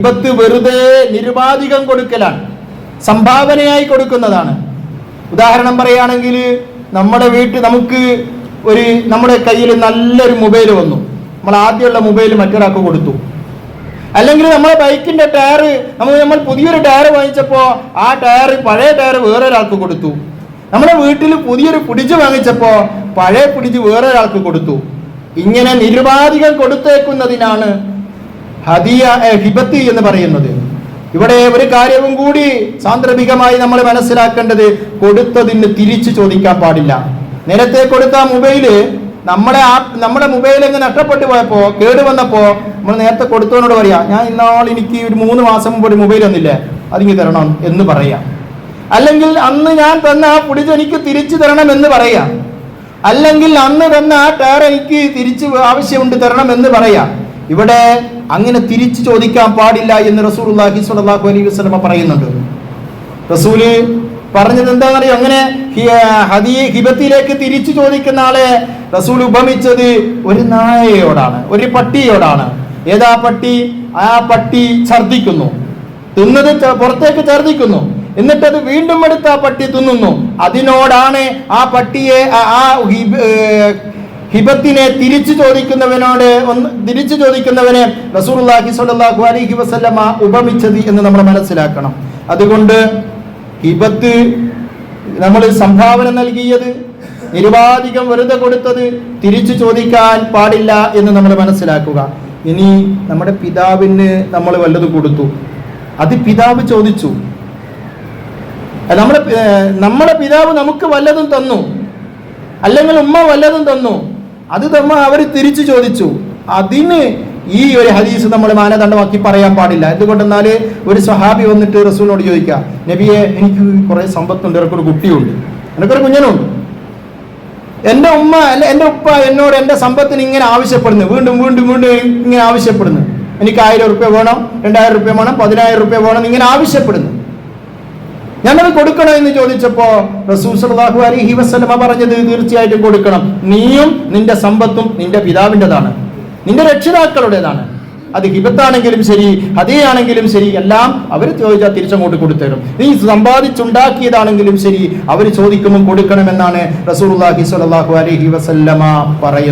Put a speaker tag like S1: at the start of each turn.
S1: ഹിബത്ത് വെറുതെ നിരുപാധികം കൊടുക്കലാണ്. സംഭാവനയായി കൊടുക്കുന്നതാണ്. ഉദാഹരണം പറയുകയാണെങ്കിൽ നമ്മുടെ വീട്ടിൽ നമുക്ക് ഒരു നമ്മുടെ കയ്യിൽ നല്ലൊരു മൊബൈൽ വന്നു. നമ്മൾ ആദ്യമുള്ള മൊബൈൽ മറ്റൊരാൾക്ക് കൊടുത്തു. അല്ലെങ്കിൽ നമ്മളെ ബൈക്കിന്റെ ടയർ നമ്മൾ നമ്മൾ പുതിയൊരു ടയർ വാങ്ങിച്ചപ്പോൾ ആ ടയർ പഴയ ടയർ വേറെ ഒരാൾക്ക് കൊടുത്തു. നമ്മുടെ വീട്ടിൽ പുതിയൊരു പിടിച്ച് വാങ്ങിച്ചപ്പോൾ പഴയ പിടിച്ച് വേറെ ഒരാൾക്ക് കൊടുത്തു. ഇങ്ങനെ നിരുപാധികം കൊടുത്തേക്കുന്നതിനാണ് ഹദിയ ഹിബത്തി എന്ന് പറയുന്നത്. ഇവിടെ ഒരു കാര്യവും കൂടി സാന്ദർഭികമായി നമ്മൾ മനസ്സിലാക്കേണ്ടത് കൊടുത്തതിന് തിരിച്ചു ചോദിക്കാൻ പാടില്ല. നേരത്തെ കൊടുത്ത മൊബൈൽ നമ്മുടെ ആ നമ്മുടെ മൊബൈൽ എങ്ങനെ നഷ്ടപ്പെട്ടു പോയപ്പോ കേട് വന്നപ്പോ നമ്മൾ നേരത്തെ കൊടുത്തവനോട് പറയാ ഞാൻ ഇന്നാൾ എനിക്ക് ഒരു മൂന്ന് മാസം മുമ്പ് ഒരു മൊബൈൽ ഒന്നില്ലേ അതിങ്ങി തരണം എന്ന് പറയാം. അല്ലെങ്കിൽ അന്ന് ഞാൻ തന്ന ആ പുടിച്ച് എനിക്ക് തിരിച്ചു തരണം എന്ന് പറയാം. അല്ലെങ്കിൽ അന്ന് തന്ന ആ ടയർ എനിക്ക് തിരിച്ചു ആവശ്യമുണ്ട് തരണം എന്ന് പറയാം. ഇവിടെ അങ്ങനെ തിരിച്ചു ചോദിക്കാൻ പാടില്ല എന്ന് സ്വല്ലല്ലാഹു അലൈഹി വസല്ലമ പറയുന്നുണ്ട്. റസൂൽ പറഞ്ഞത് എന്താണെന്നറിയോ? അങ്ങനെ ഹിബത്തിലേക്ക് തിരിച്ചു ചോദിക്കുന്ന ആളെ റസൂൽ ഉപമിച്ചത് ഒരു നായയോടാണ് ഒരു പട്ടിയോടാണ്. ഏതാ പട്ടി? ആ പട്ടി ഛർദിക്കുന്നു തിന്നത് പുറത്തേക്ക് ഛർദിക്കുന്നു എന്നിട്ടത് വീണ്ടും എടുത്ത് ആ പട്ടി തിന്നുന്നു. അതിനോടാണ് ആ പട്ടിയെ ആ- ഹിബത്തിനെ തിരിച്ചു ചോദിക്കുന്നവനോട് ഒന്ന് തിരിച്ചു ചോദിക്കുന്നവനെ റസൂലുള്ളാഹി സ്വല്ലല്ലാഹു അലൈഹി വസല്ലമ ഉപമിച്ചത് എന്ന് നമ്മൾ മനസ്സിലാക്കണം. അതുകൊണ്ട് ഹിബത്ത് നമ്മൾ സംഭാവന നൽകിയത് നിരുപാധികം വെറുതെ കൊടുത്തത് തിരിച്ചു ചോദിക്കാൻ പാടില്ല എന്ന് നമ്മൾ മനസ്സിലാക്കുക. ഇനി നമ്മുടെ പിതാവിന് നമ്മൾ വല്ലത് കൊടുത്തു. അത് പിതാവ് ചോദിച്ചു. നമ്മുടെ നമ്മുടെ പിതാവ് നമുക്ക് വല്ലതും തന്നു. അല്ലെങ്കിൽ ഉമ്മ വല്ലതും തന്നു. അത് തമ്മ അവർ തിരിച്ചു ചോദിച്ചു. അതിന് ഈ ഒരു ഹദീസ് നമ്മൾ മാനദണ്ഡമാക്കി പറയാൻ പാടില്ല. എന്തുകൊണ്ടെന്നാൽ ഒരു സഹാബി വന്നിട്ട് റസൂലിനോട് ചോദിക്കുക നബിയെ എനിക്ക് കുറെ സമ്പത്തുണ്ട് എനിക്കൊരു കുട്ടിയുണ്ട്. എനിക്കൊരു കുഞ്ഞനുണ്ട്. എന്റെ ഉമ്മ അല്ല എന്റെ ഉപ്പ എന്നോട് എന്റെ സമ്പത്തിന് ഇങ്ങനെ ആവശ്യപ്പെടുന്നു. വീണ്ടും വീണ്ടും വീണ്ടും ഇങ്ങനെ ആവശ്യപ്പെടുന്നു. എനിക്ക് ആയിരം റുപ്യ വേണം രണ്ടായിരം റുപ്യ വേണം പതിനായിരം റുപ്യ വേണം ഇങ്ങനെ ആവശ്യപ്പെടുന്നു. ഞങ്ങൾ കൊടുക്കണോ എന്ന് ചോദിച്ചപ്പോ വസല്ലമ പറഞ്ഞത് തീർച്ചയായിട്ടും കൊടുക്കണം. നീയും നിന്റെ സമ്പത്തും നിന്റെ പിതാവിന്റെതാണ്. നിന്റെ രക്ഷിതാക്കളുടേതാണ്. അത് ഹിബത്താണെങ്കിലും ശരി ഹതയാണെങ്കിലും ശരി എല്ലാം അവർ ചോദിച്ചാൽ തിരിച്ചങ്ങോട്ട് കൊടുത്തരും നീ സമ്പാദിച്ചുണ്ടാക്കിയതാണെങ്കിലും ശരി അവർ ചോദിക്കുമ്പോൾ കൊടുക്കണമെന്നാണ് സ്വല്ലല്ലാഹു അലൈഹി വസല്ലമ പറയുന്നത്.